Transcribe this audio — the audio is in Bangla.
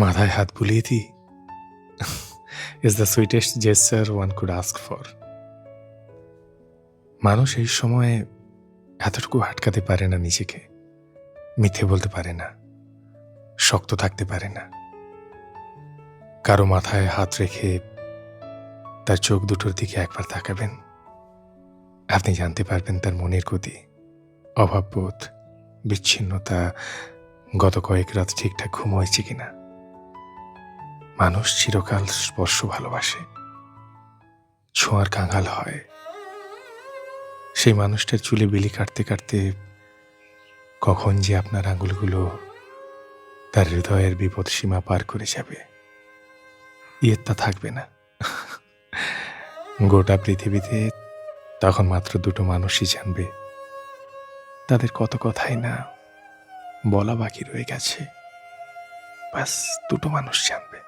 মাথায় হাত বুলিয়ে দিই। Is the sweetest gesture one could ask for মানুষ এই সময়ে এতটুকু আটকাতে পারে না নিজেকে। মিথ্যে বলতে পারে না। শক্ত থাকতে পারে না। কারও মাথায় হাত রেখে তার চোখ দুটোর দিকে একবার তাকাবেন। আপনি জানতে পারবেন তার মনের গতি, অভাববোধ, বিচ্ছিন্নতা গত কয়েক রাত ঠিকঠাক ঘুম হয়েছে কিনা। মানুষ চিরকাল স্পর্শ ভালোবাসে। ছোঁয়ার কাঙাল হয়। সেই মানুষটার চুলে বিলি কাটতে কাটতে কখন যে আপনার আঙুলগুলো তার হৃদয়ের বিপদ সীমা পার করে যাবে। ইয়েত্তা থাকবে না। গোটা পৃথিবীতে তখন মাত্র দুটো মানুষই জানবে। তাদের কত কথাই না বলা বাকি রয়ে গেছে। ব্যাস দুটো মানুষ জানবে।